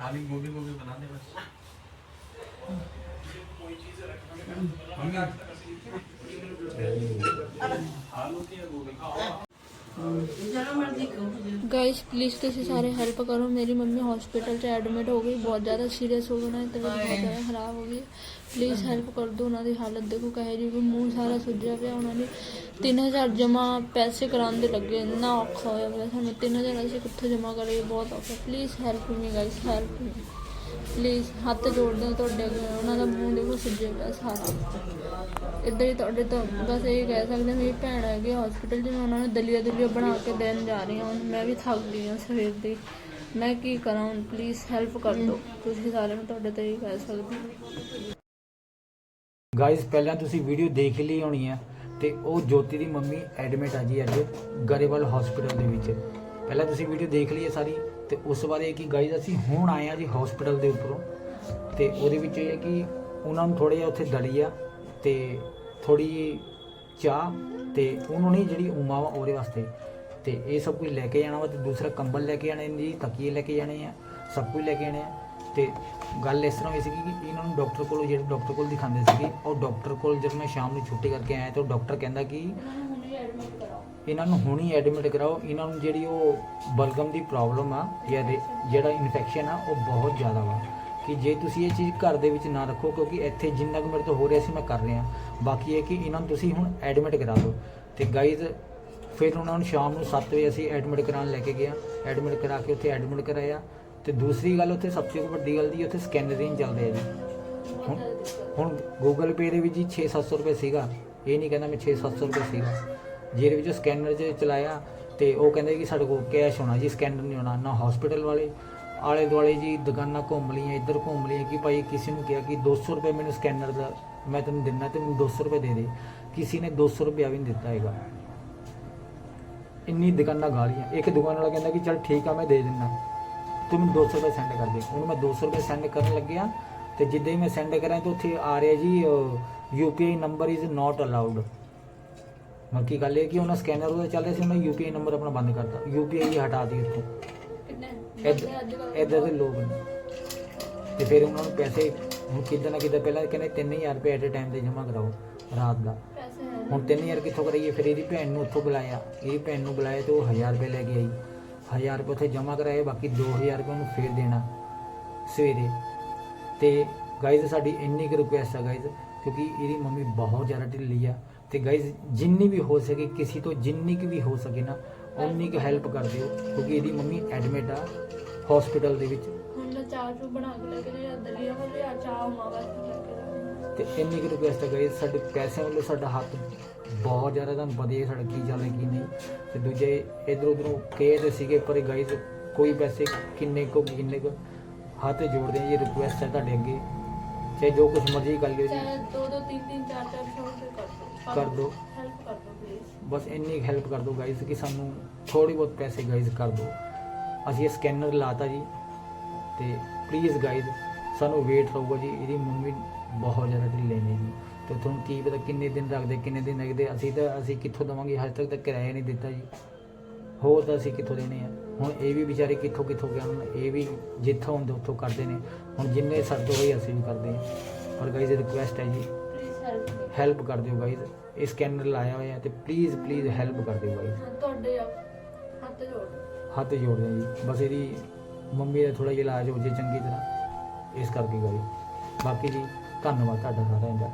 खाली गोभी गोभी बना दे बस आलू ਗਾਇਸ ਪਲੀਜ਼ ਤੁਸੀਂ ਸਾਰੇ ਹੈਲਪ ਕਰੋ ਮੇਰੀ ਮੰਮੀ ਹਸਪੀਟਲ 'ਚ ਐਡਮਿਟ ਹੋ ਗਈ ਬਹੁਤ ਜ਼ਿਆਦਾ ਸੀਰੀਅਸ ਹੋ ਗਈ ਨਾ ਤਬੀਅਤ ਬਹੁਤ ਜ਼ਿਆਦਾ ਖਰਾਬ ਹੋ ਗਈ ਪਲੀਜ਼ ਹੈਲਪ ਕਰ ਦਿਓ ਉਹਨਾਂ ਦੀ ਹਾਲਤ ਦੇਖੋ ਕਹੇ ਜੀ ਵੀ ਮੂੰਹ ਸਾਰਾ ਸੁੱਜਿਆ ਪਿਆ ਉਹਨਾਂ ਨੇ 3000 ਜਮਾ ਪੈਸੇ ਕਰਾਉਣ ਦੇ ਲੱਗੇ ਇੰਨਾ ਔਖਾ ਹੋਇਆ ਪਿਆ ਸਾਨੂੰ 3000 ਅਸੀਂ ਕਿੱਥੋਂ ਜਮਾ ਕਰੀਏ ਬਹੁਤ ਔਖਾ please help me guys help me please ਹੱਥ ਜੋੜਦੇ ਹਾਂ ਤੁਹਾਡੇ ਅੱਗੇ ਉਹਨਾਂ ਦਾ ਮੂੰਹ ਦੇਖੋ ਸੁੱਜਿਆ ਪਿਆ ਸਾਰਾ। ਇੱਦਾਂ ਹੀ ਤੁਹਾਡੇ ਤੋਂ ਬਸ ਇਹ ਕਹਿ ਸਕਦੇ ਮੇਰੀ ਭੈਣ ਹੈਗੀ ਹਸਪੀਟਲ 'ਚ, ਮੈਂ ਉਹਨਾਂ ਨੂੰ ਦਲੀਆ ਦੁਲੀਆ ਬਣਾ ਕੇ ਦੇਣ ਜਾ ਰਹੀ ਹਾਂ। ਹੁਣ ਮੈਂ ਵੀ ਥੱਕ ਗਈ ਹਾਂ ਸਵੇਰ ਦੀ। ਮੈਂ ਕੀ ਕਰਾਂ ਹੁਣ? ਪਲੀਜ਼ ਹੈਲਪ ਕਰ ਦਿਓ। ਤੁਸੀਂ ਸਾਰਿਆਂ ਨੂੰ ਤੁਹਾਡੇ ਤੇ ਹੀ ਕਹਿ ਸਕਦੀ ਗਾਇਸ ਪਹਿਲਾਂ ਤੁਸੀਂ ਵੀਡੀਓ ਦੇਖ ਲਈ ਹੋਣੀ ਹੈ ਤੇ ਉਹ ਜੋਤੀ ਦੀ ਮੰਮੀ ਐਡਮਿਟ ਆ ਜੀ ਅੱਜ ਗਰੇਵਾਲ ਹਸਪੀਟਲ ਦੇ ਵਿੱਚ। ਪਹਿਲਾਂ ਤੁਸੀਂ ਵੀਡੀਓ ਦੇਖ ਲਈ ਹੈ ਸਾਰੀ ਤੇ ਉਸ ਬਾਰੇ ਕਿ ਗਾਇਸ ਅਸੀਂ ਹੁਣ ਆਏ ਆ ਜੀ ਹਸਪੀਟਲ ਦੇ ਉੱਪਰੋਂ। ਤੇ ਉਹਦੇ ਵਿੱਚ ਇਹ ਹੈ ਕਿ ਉਹਨਾਂ ਨੂੰ ਥੋੜਾ ਜਿਹਾ ਉੱਥੇ ਦਲੀਆ ਤੇ ਥੋੜੀ ਚਾਹ ਤੇ ਉਹਨਾਂ ਨੇ ਜਿਹੜੀ ਉਮਾ ਵਾ ਉਹਦੇ ਵਾਸਤੇ। ਤੇ ਇਹ ਸਭ ਕੁਝ ਲੈ ਕੇ ਜਾਣਾ ਵਾ ਤੇ ਦੂਸਰਾ ਕੰਬਲ ਲੈ ਕੇ ਜਾਣੇ ਜੀ, ਤਕੀਏ ਲੈ ਕੇ ਜਾਣੇ ਆ, ਸਭ ਕੁਝ ਲੈ ਕੇ ਜਾਣੇ ਆ। ਤੇ ਗੱਲ ਇਸ ਤਰ੍ਹਾਂ ਹੋਈ ਸੀ ਕਿ ਇਹਨਾਂ ਨੂੰ ਡਾਕਟਰ ਕੋਲ ਜਿਹੜੇ ਡਾਕਟਰ ਕੋਲ ਦਿਖਾਉਂਦੇ ਸੀਗੇ, ਉਹ ਡਾਕਟਰ ਕੋਲ ਜਦੋਂ ਮੈਂ ਸ਼ਾਮ ਨੂੰ ਛੁੱਟੀ ਕਰਕੇ ਆਇਆ ਤਾਂ ਉਹ ਡਾਕਟਰ ਕਹਿੰਦਾ ਕਿ ਇਹਨਾਂ ਨੂੰ ਹੁਣੀ ਐਡਮਿਟ ਕਰਾਓ। ਇਹਨਾਂ ਨੂੰ ਜਿਹੜੀ ਉਹ ਬਲਗਮ ਦੀ ਪ੍ਰੋਬਲਮ ਆ ਜਾਂ ਜਿਹੜਾ ਇਨਫੈਕਸ਼ਨ ਆ, ਉਹ ਬਹੁਤ ਜ਼ਿਆਦਾ ਵਾ। ਕਿ ਜੇ ਤੁਸੀਂ ਇਹ ਚੀਜ਼ ਘਰ ਦੇ ਵਿੱਚ ਨਾ ਰੱਖੋ, ਕਿਉਂਕਿ ਇੱਥੇ ਜਿੰਨਾ ਕੁ ਮੇਰੇ ਤੋਂ ਹੋ ਰਿਹਾ ਸੀ, ਮੈਂ ਕਰ ਰਿਹਾ। ਬਾਕੀ ਇਹ ਕਿ ਇਹਨਾਂ ਨੂੰ ਤੁਸੀਂ ਹੁਣ ਐਡਮਿਟ ਕਰਾ ਦਿਓ। ਤੇ ਗਾਈਜ਼ ਫਿਰ ਉਹਨਾਂ ਨੂੰ ਸ਼ਾਮ ਨੂੰ 7 ਵਜੇ ਅਸੀਂ ਐਡਮਿਟ ਕਰਾਉਣ ਲੈ ਕੇ ਗਿਆ। ਐਡਮਿਟ ਕਰਾ ਕੇ ਉੱਥੇ ਐਡਮਿਟ ਕਰਾਇਆ। ਤੇ ਦੂਸਰੀ ਗੱਲ, ਉੱਥੇ ਸਭ ਤੋਂ ਵੱਡੀ ਗੱਲ ਦੀ, ਉੱਥੇ ਸਕੈਨਰਿੰਗ ਚੱਲਦੇ ਆ ਜੀ। ਹੁਣ ਹੁਣ ਗੂਗਲ ਪੇ ਦੇ ਵਿੱਚ ਹੀ 6-700 ਰੁਪਏ ਸੀਗਾ। ਇਹ ਨਹੀਂ ਕਹਿੰਦਾ ਮੈਂ 6-700 ਰੁਪਏ ਸੀਗਾ। ਜਿਹਦੇ ਵਿੱਚ ਸਕੈਨਰ 'ਚ ਚਲਾਇਆ ਤੇ ਉਹ ਕਹਿੰਦੇ ਕਿ ਸਾਡੇ ਕੋਲ ਕੈਸ਼ ਹੋਣਾ ਜੀ, ਸਕੈਨਰ ਨਹੀਂ ਹੋਣਾ, ਨਾ ਹਸਪੀਟਲ ਵਾਲੇ। ਆਲੇ ਦੁਆਲੇ ਜੀ ਦੁਕਾਨਾਂ ਘੁੰਮ ਲਈਆਂ, ਇੱਧਰ ਘੁੰਮ ਲਈਆਂ ਕਿ ਭਾਈ ਕਿਸੇ ਨੂੰ ਕਿਹਾ ਕਿ 200 ਰੁਪਏ ਮੈਨੂੰ ਸਕੈਨਰ ਦਾ, ਮੈਂ ਤੈਨੂੰ ਦਿੰਦਾ ਤੇ ਮੈਨੂੰ 200 ਰੁਪਏ ਦੇ ਦੇ। ਕਿਸੇ ਨੇ 200 ਰੁਪਇਆ ਵੀ ਨਹੀਂ ਦਿੱਤਾ ਹੈਗਾ। ਇੰਨੀ ਦੁਕਾਨਾਂ ਗਾਲੀਆਂ ਇੱਕ ਦੁਕਾਨ ਵਾਲਾ ਕਹਿੰਦਾ ਕਿ ਚਲ ਠੀਕ ਆ, ਮੈਂ ਦੇ ਦਿੰਦਾ। ਤੂੰ ਮੈਨੂੰ 200 ਰੁਪਏ ਸੈਂਡ ਕਰ ਦੇ। ਉਹਨੂੰ ਮੈਂ 200 ਰੁਪਏ ਸੈਂਡ ਕਰਨ ਲੱਗਿਆ ਤੇ ਜਿੱਦਾਂ ਹੀ ਮੈਂ ਸੈਂਡ ਕਰਾਂ ਤਾਂ ਉੱਥੇ ਆ ਰਿਹਾ ਜੀ UPI number is not allowed ਮਤਲਬ ਕੀ ਗੱਲ ਇਹ ਕਿ ਉਹਨਾਂ ਸਕੈਨਰ ਉਹਦਾ ਚੱਲ ਰਿਹਾ ਸੀ ਉਹਨਾਂ ਯੂਪੀਆਈ ਨੰਬਰ ਆਪਣਾ ਬੰਦ ਕਰਤਾ। ਯੂਪੀਆਈ ਹਟਾ ਦਿੱਤੀ ਉੱਥੋਂ। ਇੱਧਰ ਦੇ ਲੋਕ ਨੇ। ਤੇ ਫਿਰ ਉਹਨਾਂ ਨੂੰ ਪੈਸੇ ਹੁਣ ਕਿੱਦਾਂ ਨਾ ਕਿੱਦਾਂ ਪਹਿਲਾਂ ਕਹਿੰਦੇ 3000 ਰੁਪਏ ਐਟ ਟਾਈਮ ਤੇ ਜਮ੍ਹਾਂ ਕਰਾਓ ਰਾਤ ਦਾ। ਹੁਣ 3000 ਕਿੱਥੋਂ ਕਰਾਈਏ? ਫਿਰ ਇਹਦੀ ਭੈਣ ਨੂੰ ਉੱਥੋਂ ਬੁਲਾਇਆ। ਇਹਦੀ ਭੈਣ ਨੂੰ ਬੁਲਾਇਆ ਤੇ ਉਹ 1000 ਰੁਪਏ ਲੈ ਕੇ ਆਈ। 1000 ਰੁਪਏ ਉੱਥੇ ਜਮ੍ਹਾਂ ਕਰਾਏ ਬਾਕੀ 2000 ਰੁਪਏ ਉਹਨੂੰ ਫੇਰ ਦੇਣਾ ਸਵੇਰੇ। ਤੇ ਗਾਇਜ਼ ਸਾਡੀ ਇੰਨੀ ਕੁ ਰਿਕੁਐਸਟ ਆ ਗਾਇਜ਼ ਕਿਉਂਕਿ ਇਹਦੀ ਮੰਮੀ ਬਹੁਤ ਜ਼ਿਆਦਾ ਢਿੱਲੀ ਆ। ਤੇ ਗਾਇਜ਼ ਜਿੰਨੀ ਵੀ ਹੋ ਸਕੇ ਕਿਸੇ ਤੋਂ ਜਿੰਨੀ ਕੁ ਵੀ ਹੋ ਸਕੇ ਨਾ ਉਨੀ ਕੁ ਹੈਲਪ ਕਰ ਦਿਓ ਕਿਉਂਕਿ ਇਹਦੀ ਮੰਮੀ ਐਡਮਿਟ ਆ ਹਸਪੀਟਲ ਦੇ ਵਿੱਚ। ਹੁਣ ਚਾਹ ਚੂ ਬਣਾ ਕੇ ਲੈ ਕੇ ਜਾਂ ਦਲੀਆ ਹੋ ਜਾਂ ਚਾਹ ਮਾਵਾ। ਤੇ ਇੰਨੀ ਕੁ ਰਿਕੁਐਸਟ ਹੈ ਗਾਇਜ਼ ਸਾਡੇ ਪੈਸਿਆਂ ਵੱਲੋਂ ਸਾਡਾ ਹੱਥ ਬਹੁਤ ਜ਼ਿਆਦਾ ਤੁਹਾਨੂੰ ਪਤਾ ਹੀ ਸਾਡਾ ਕੀ ਚੱਲ ਕੀ ਨਹੀਂ। ਤੇ ਦੂਜੇ ਇਧਰ ਉਧਰੋਂ ਕੇ ਦੇ ਸੀਗੇ ਪਰ ਗਾਇਜ਼ ਕੋਈ ਪੈਸੇ ਕਿੰਨੇ ਕੋ ਕਿੰਨੇ ਕੋ ਹੱਥ ਜੋੜਦੇ ਹਾਂ ਜੀ ਰਿਕੁਐਸਟ ਹੈ ਤੁਹਾਡੇ ਅੱਗੇ। ਚਾਹੇ ਜੋ ਕੁਝ ਮਰਜ਼ੀ ਕਰ ਲਿਓ ਜੀ। ਦੋ ਦੋ ਤਿੰਨ ਤਿੰਨ ਚਾਰ ਚਾਰ ਸੌ ਰੁਪਏ ਕਰ ਦਿਓ। ਕਰ ਦਿਓ। ਹੈਲਪ ਕਰ ਦਿਓ ਪਲੀਜ਼ ਬਸ ਇੰਨੀ ਹੈਲਪ ਕਰ ਦਿਓ ਗਾਇਜ਼ ਕਿ ਸਾਨੂੰ ਥੋੜੀ ਬਹੁਤ ਪੈਸੇ ਗਾਇਜ਼ ਕਰ ਦਿਓ ਅਸੀਂ ਇਹ ਸਕੈਨਰ ਲਾਤਾ ਜੀ ਤੇ ਪਲੀਜ਼ ਗਾਇਜ਼ ਸਾਨੂੰ ਵੇਟ ਰਹੂਗਾ ਜੀ ਇਹਦੀ ਮੰਮੀ ਬਹੁਤ ਜ਼ਿਆਦਾ ਢਿੱਲੇ ਨੇ ਜੀ। ਤੇ ਤੁਹਾਨੂੰ ਕੀ ਪਤਾ ਕਿੰਨੇ ਦਿਨ ਰੱਖਦੇ ਕਿੰਨੇ ਦਿਨ ਰੱਖਦੇ ਅਸੀਂ ਤਾਂ ਅਸੀਂ ਕਿੱਥੋਂ ਦਵਾਂਗੇ ਹਜੇ ਤੱਕ ਤਾਂ ਕਿਰਾਇਆ ਨਹੀਂ ਦਿੱਤਾ ਜੀ। ਹੋਰ ਤਾਂ ਅਸੀਂ ਕਿੱਥੋਂ ਦੇਣੇ ਆ? ਹੁਣ ਇਹ ਵੀ ਵਿਚਾਰੇ ਕਿੱਥੋਂ ਕਿੱਥੋਂ ਗਏ ਹੁਣ ਇਹ ਵੀ ਜਿੱਥੋਂ ਹੁੰਦੇ ਉੱਥੋਂ ਕਰਦੇ ਨੇ। ਹੁਣ ਜਿੰਨੇ ਸਾਡੇ ਹੋਈ ਅਸੀਂ ਵੀ ਕਰਦੇ ਹਾਂ ਪਰ ਗਾਇਜ਼ ਰਿਕੁਐਸਟ ਹੈ ਜੀ ਹੈਲਪ ਕਰ ਦਿਓ ਗਾਇਜ਼ ਇਹ ਸਕੈਨਰ ਲਾਇਆ ਹੋਇਆ ਤੇ ਪਲੀਜ਼ ਪਲੀਜ਼ ਹੈਲਪ ਕਰ ਦਿਓ ਗਾਇਜ਼ ਤੁਹਾਡੇ ਹੱਥ ਜੋੜ। ਹੱਥ ਜੋੜਦੇ ਹਾਂ ਜੀ। ਬਸ ਇਹਦੀ ਮੰਮੀ ਦਾ ਥੋੜਾ ਜਿਹਾ ਇਲਾਜ ਹੋ ਜੇ ਚੰਗੀ ਤਰ੍ਹਾਂ। ਇਸ ਕਰਕੇ ਗਾਇਜ਼ ਬਾਕੀ ਜੀ ਧੰਨਵਾਦ ਤੁਹਾਡਾ ਸਾਰਿਆਂ ਦਾ।